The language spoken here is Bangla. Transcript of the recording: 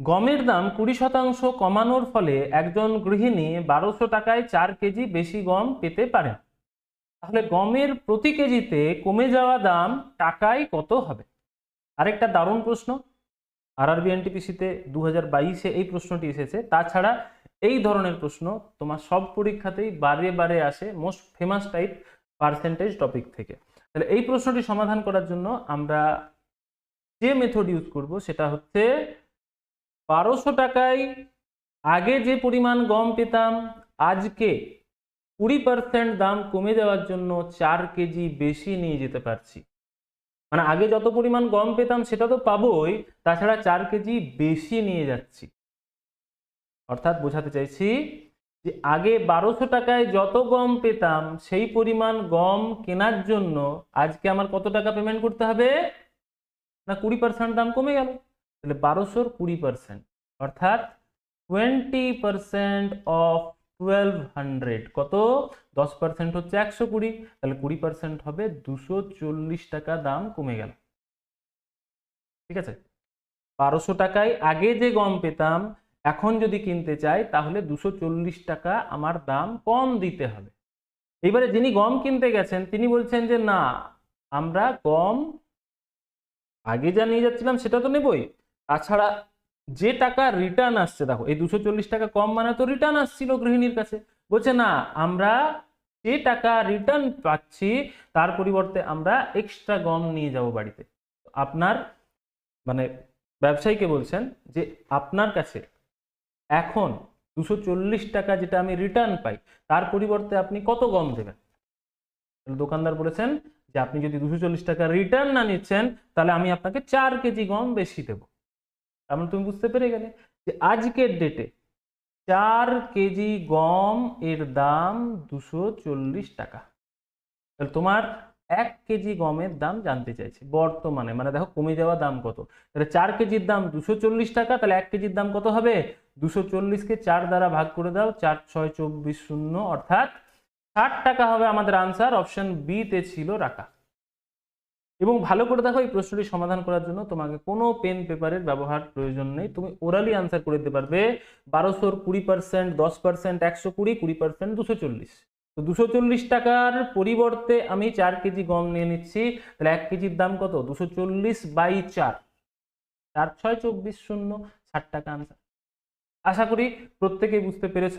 গমের দাম কুড়ি শতাংশ কমানোর ফলে একজন গৃহিণী বারোশো টাকায় চার কেজি বেশি গম পেতে পারেন। তাহলে গমের প্রতি কেজিতে কমে যাওয়া দাম টাকায় কত হবে? আরেকটা দারুণ প্রশ্ন। আর আরবি এনটিপিসিতে দু হাজার বাইশে এই প্রশ্নটি এসেছে। তাছাড়া এই ধরনের প্রশ্ন তোমার সব পরীক্ষাতেই বারে বারে আসে most famous type percentage topic থেকে। তাহলে এই প্রশ্নটি সমাধান করার জন্য আমরা যে মেথড ইউজ করব সেটা হচ্ছে বারোশো টাকায় আগে যে পরিমাণ গম পেতাম, আজকে কুড়ি পার্সেন্ট দাম কমে যাওয়ার জন্য চার কেজি বেশি নিয়ে যেতে পারছি। মানে আগে যত পরিমাণ গম পেতাম সেটা তো পাবোই, তাছাড়া চার কেজি বেশি নিয়ে যাচ্ছি। অর্থাৎ বোঝাতে চাইছি যে আগে বারোশো টাকায় যত গম পেতাম, সেই পরিমাণ গম কেনার জন্য আজকে আমার কত টাকা পেমেন্ট করতে হবে? না কুড়ি পার্সেন্ট দাম কমে গেল। তাহলে বারোশোর কুড়ি পার্সেন্ট অর্থাৎ twenty percent of twelve hundred কত? দশ পার্সেন্ট হচ্ছে একশো কুড়ি, তাহলে কুড়ি পার্সেন্ট হবে দুশো চল্লিশ টাকা দাম কমে গেল। ঠিক আছে? বারোশো টাকায় আগে যে গম পেতাম, এখন যদি কিনতে চাই, তাহলে দুশো চল্লিশ টাকা আমার দাম কম দিতে হবে। এবারে যিনি গম কিনতে গেছেন, তিনি বলছেন যে, না, আমরা গম আগে যা নিয়ে যাচ্ছিলাম, সেটা তো নেবই। তাছাড়া যে টাকা রিটার্ন আসছে, দেখো, এই দুশো চল্লিশ টাকা কম মানে তো রিটার্ন আসছিল গৃহিণীর কাছে। বলছে, না, আমরা যে টাকা রিটার্ন পাচ্ছি, তার পরিবর্তে আমরা এক্সট্রা গম নিয়ে যাব বাড়িতে। আপনার মানে ব্যবসায়ীকে বলছেন যে, আপনার কাছে এখন দুশো টাকা যেটা আমি রিটার্ন পাই, তার পরিবর্তে আপনি কত গম দেবেন? দোকানদার বলেছেন যে, আপনি যদি দুশো টাকা রিটার্ন না নিচ্ছেন, তাহলে আমি আপনাকে চার কেজি গম বেশি দেবো। তার মানে তুমি বুঝতে পেরে গেলে যে আজকের ডেটে চার কেজি গম এর দাম দুশো চল্লিশ টাকা। তাহলে তোমার এক কেজি গমের দাম জানতে চাইছে বর্তমানে মানে দেখো কমে যাওয়া দাম কত। তাহলে চার কেজির দাম দুশো চল্লিশ টাকা, তাহলে এক কেজির দাম কত হবে? দুশো চল্লিশকে চার দ্বারা ভাগ করে দাও, চার ছয় চব্বিশ শূন্য, অর্থাৎ ষাট টাকা হবে আমাদের আনসার অপশন বি তে ছিল রাখা। এবং ভালো করে দেখো এই প্রশ্নটি সমাধান করার জন্য তোমাকে কোনো পেন পেপারের ব্যবহার প্রয়োজন নেই। তুমি ওরালি আনসার করে দিতে পারবে বারোশোর কুড়ি পার্সেন্ট দশ পার্সেন্ট একশো কুড়ি কুড়ি পার্সেন্ট দুশো চল্লিশ। তো দুশো চল্লিশ টাকার পরিবর্তে আমি চার কেজি গম নিয়ে নিচ্ছি। তাহলে এক কেজির দাম কত? দুশো চল্লিশ বাই চার। চার ছয় চব্বিশ শূন্য ষাট টাকা আনসার আশা করি প্রত্যেকেই বুঝতে পেরেছ।